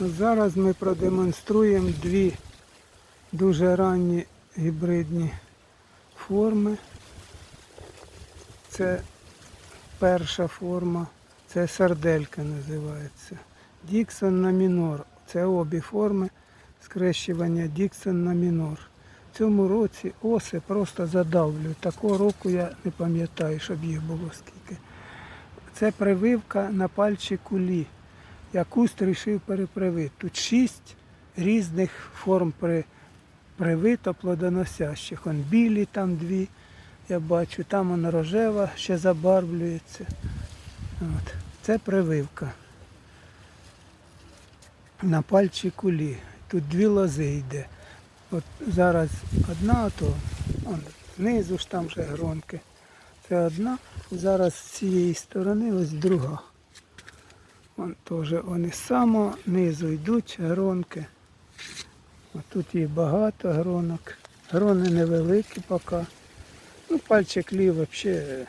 Зараз ми продемонструємо дві дуже ранні гібридні форми. Це перша форма, це сарделька називається. Діксон на мінор. Це обі форми скрещування Діксон на мінор. В цьому році оси просто задавлюють. Такого року я не пам'ятаю, щоб їх було скільки. Це прививка на пальчі кулі. Я куст вирішив перепривити. Тут шість різних форм при, привито плодоносящих. Он білі там дві, я бачу, там он рожева ще забарвлюється. От. Це прививка. На пальчі кулі. Тут дві лози йде. От зараз одна, то он, знизу ж там вже гронки. Це одна. Зараз з цієї сторони ось друга. Вон теж вони само низу йдуть гронки. Тут їх багато гронок. Грони невеликі поки. Ну, пальчик лів взагалі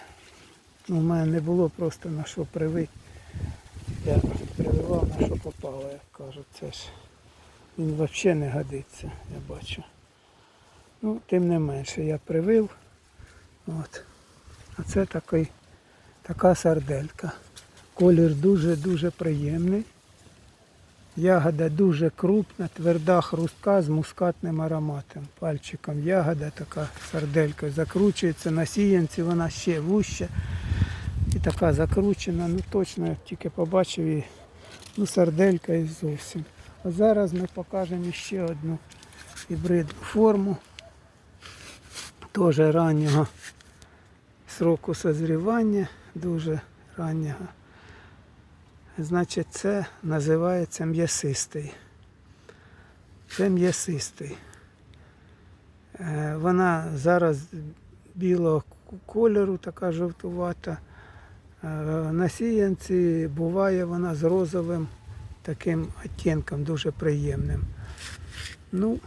ну, в мене не було просто на що привити. Я прививав на що попало, як кажуть. Це ж він взагалі не годиться, я бачу. Ну, тим не менше, я привив. От. А це такий, така сарделька. Колір дуже-дуже приємний. Ягода дуже крупна, тверда, хрустка з мускатним ароматом. Пальчиком ягода така сарделька закручується, на сіянці вона ще вуща. І така закручена, ну точно я тільки побачив її. Ну, сарделька і зовсім. А зараз ми покажемо ще одну гібридну форму. Теж раннього сроку созрівання, дуже раннього. Значить, це називається м'ясистий. Це м'ясистий. Е, Вона зараз білого кольору, така жовтувата. Е, На сіянці буває вона з розовим таким оттінком, дуже приємним. Ну,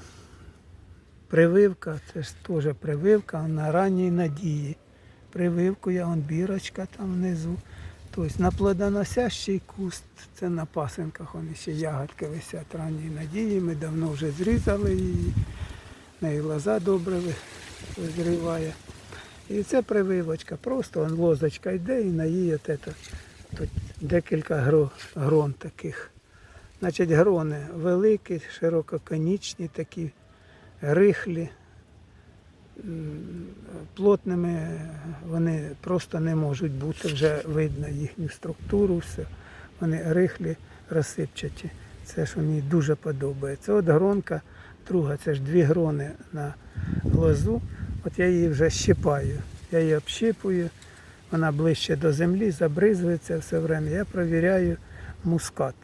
прививка, це ж теж прививка на ранній надії. Прививку я, он бірочка там внизу. Тобто на плодоносящий куст, це на пасинках вони ще ягодки висять ранньої надії. Ми давно вже зрізали її. Неї лоза добре ви- І це прививочка. Просто он лозочка йде і на її от это, тут декілька гро, грон таких. Значить, грони великі, ширококонічні такі, рихлі. М, Плотними вони просто не можуть бути, вже видно їхню структуру, все. Вони рихлі, розсипчаті. Це ж мені дуже подобається. От гронка, друга, це ж дві грони на лозу. От я її вже щипаю. Я її общипую, вона ближче до землі, забризується все время. Я провіряю мускат.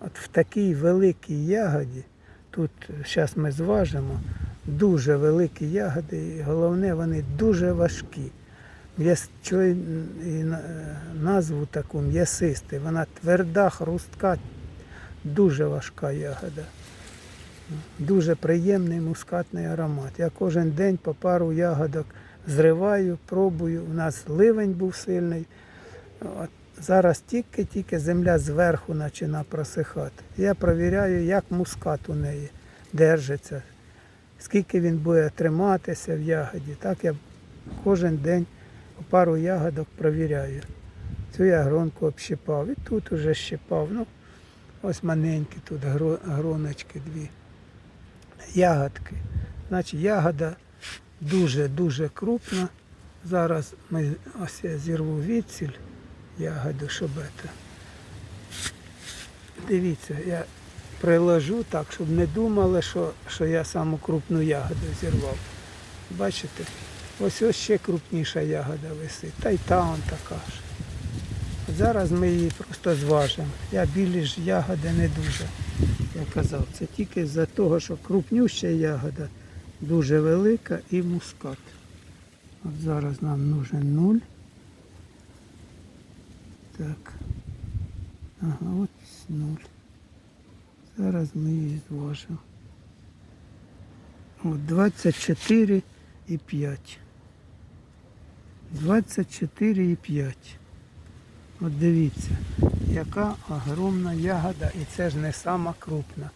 От в такій великій ягоді, тут зараз ми зважимо, дуже великі ягоди, і головне, вони дуже важкі. І е, назву таку м'ясистий. Вона тверда, хрустка, дуже важка ягода. Дуже приємний мускатний аромат. Я кожен день по пару ягодок зриваю, пробую. У нас ливень був сильний. От зараз тільки-тільки земля зверху починає просихати. Я перевіряю, як мускат у неї держиться, скільки він буде триматися в ягоді. Так я кожен день пару ягодок провіряю. Цю я гронку общипав. І тут уже щипав. Ну, ось маленькі тут гроночки дві. Ягодки. Значить, ягода дуже-дуже крупна. Зараз ми ось я зірву відсіль ягоду, щоб це. Дивіться, я приложу так, щоб не думали, що, що я саму крупну ягоду зірвав. Бачите? Ось ось ще крупніша ягода висить. Та й та он така ж. От зараз ми її просто зважимо. Я білі ж ягоди не дуже, я казав. Це тільки з-за того, що крупнюща ягода дуже велика і мускат. От зараз нам нужен нуль. Так. Ага, от нуль. Зараз ми її зважимо. От 24 і 5. 24 і 5. От дивіться, яка огромна ягода, і це ж не сама крупна.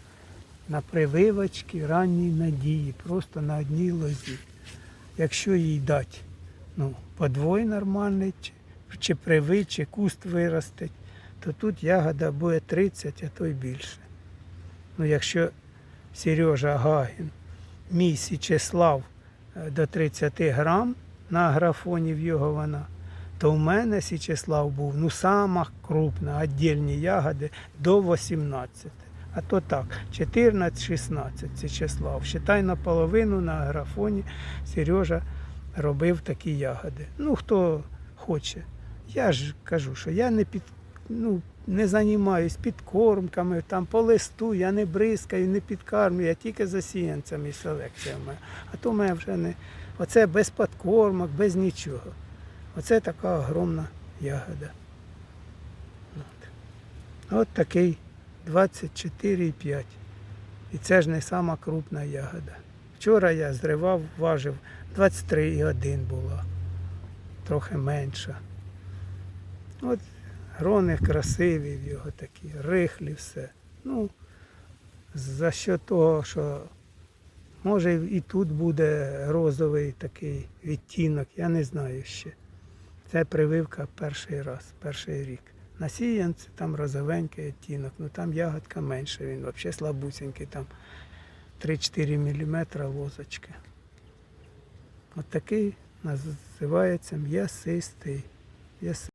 На прививочці ранній надії, просто на одній лозі. Якщо їй дати ну, подвой нормальний, чи, чи привий, чи куст виростить, то тут ягода буде 30, а то й більше. Ну, якщо Сережа Гагін, мій Січеслав е, до 30 грам на графоні в його вона, то в мене Січеслав був ну сама крупна, віддільні ягоди до 18. А то так, 14-16 Січеслав. Считай наполовину на графоні Сережа робив такі ягоди. Ну, хто хоче. Я ж кажу, що я не під, ну, не займаюсь підкормками, там по листу, я не бризкаю, не підкармлюю, я тільки за сіянцями і селекція в мене. А то мене вже не. Оце без підкормок, без нічого. Оце така огромна ягода. От, От такий 24,5. І це ж не сама крупна ягода. Вчора я зривав, важив 23,1 була. Трохи менша. От грони красиві в його такі, рихлі все. Ну, за що того, що може і тут буде розовий такий відтінок, я не знаю ще. Це прививка перший раз, перший рік. На сіянці там розовенький відтінок, ну там ягодка менша, він взагалі слабусенький, там 3-4 мм лозочки. От такий називається м'ясистий.